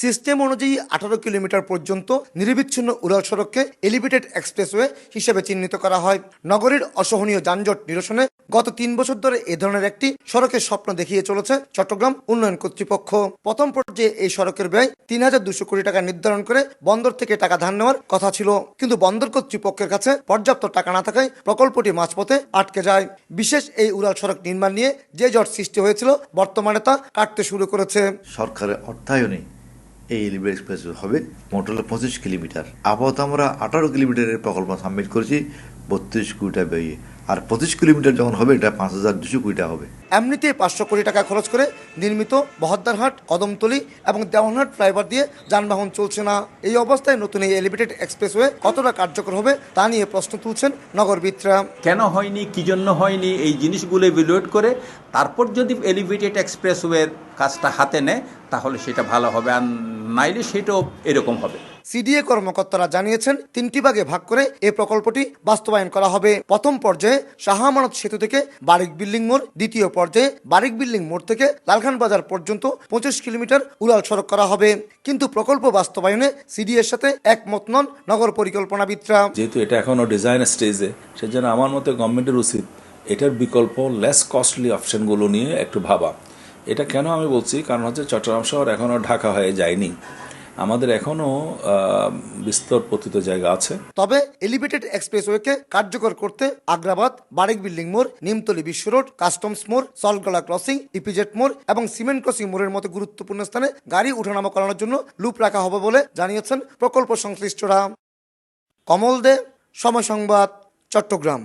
System অনুযায়ী আঠারো kilometre পর্যন্ত নিরবিচ্ছিন্ন উড়াল সড়ককে এলিভেটেড এক্সপ্রেসওয়ে হিসেবে চিহ্নিত করা হয়। নগরীর অসহনীয় যানজট নিরসনে গত তিন বছর ধরে এ ধরনের একটি সড়কের স্বপ্ন দেখিয়ে চলেছে চট্টগ্রাম উন্নয়ন কর্তৃপক্ষ। প্রথম পর্যায়ে এই সড়কের ব্যয় তিন হাজার দুশো কোটি টাকা নির্ধারণ করে বন্দর থেকে টাকা ধার নেওয়ার কথা ছিল। কিন্তু বন্দর কর্তৃপক্ষের কাছে পর্যাপ্ত টাকা না থাকায় প্রকল্পটি মাঝপথে আটকে যায়। বিশেষ এই উড়াল সড়ক নির্মাণ নিয়ে যে জট সৃষ্টি হয়েছিল, বর্তমানে তা কাটতে শুরু করেছে। সরকারের অর্থায়নে এই এলিভেট এক্সপ্রেস হবে মোট পঁচিশ কিলোমিটার। আপাতত আমরা আঠারো কিলোমিটারের প্রকল্প সাবমিট করেছি বত্রিশ কোটি টাকা ব্যয়ে আর পঁচিশ কিলোমিটার যখন হবে এটা পাঁচ হাজার দুশো কোটি টাকা হবে। এমনিতে পাঁচশো কোটি টাকা খরচ করে নির্মিত বহদ্দারহাট কদমতলি এবং দেওয়ানহাট ফ্লাইওভার দিয়ে যানবাহন চলছে না। এই অবস্থায় নতুন এই এলিভেটেড এক্সপ্রেসওয়ে কতটা কার্যকর হবে তা নিয়ে প্রশ্ন তুলছেন নগরবিদরা। কেন হয়নি কি জন্য হয়নি এই জিনিসগুলো ইভ্যালুয়েট করে তারপর যদি এলিভেটেড এক্সপ্রেসওয়ের কাজটা হাতে নেয় তাহলে সেটা ভালো হবে। আর নাইলে সেটাও এরকম হবে। সিডিএ কর্মকর্তারা জানিয়েছেন তিনটি ভাগে ভাগ করে এই প্রকল্পটি বাস্তবায়ন করা হবে। প্রথম পর্যায়ে শাহ আমানত সেতু থেকে বারিক বিল্ডিং মোড় দ্বিতীয় পর্যায়ে বারিক বিল্ডিং মোড় থেকে লালখান বাজার পর্যন্ত পঁচিশ কিলোমিটার উড়াল সড়ক করা হবে। কিন্তু প্রকল্প বাস্তবায়নে সিডিএর সাথে একমত নন নগর পরিকল্পনাবিদরা। যেহেতু এটা এখনও ডিজাইন স্টেজে সেজন্য আমার মতে গভর্নমেন্টের উচিত এটার বিকল্প লেস কস্টলি অপশনগুলো নিয়ে একটু ভাবা। এটা কেন আমি বলছি? কারণ হচ্ছে চট্টগ্রাম শহর এখনও ঢাকা হয়ে যায়নি। আমাদের এখনও বিস্তর পতিত জায়গা আছে। তবে এলিভেটেড এক্সপ্রেসওয়েকে কার্যকর করতে আগ্রাবাদ, বারেক বিল্ডিং মোড়, নিমতলি বিশ্ব রোড, কাস্টমস মোড়, সলগলা ক্রসিং ইপিজেট মোড় এবং সিমেন্ট ক্রসিং মোড়ের মতো গুরুত্বপূর্ণ স্থানে গাড়ি উঠানামা করানোর জন্য লুপ রাখা হবে বলে জানিয়েছেন প্রকল্প সংশ্লিষ্টরা। কমল দে, সময় সংবাদ, চট্টগ্রাম।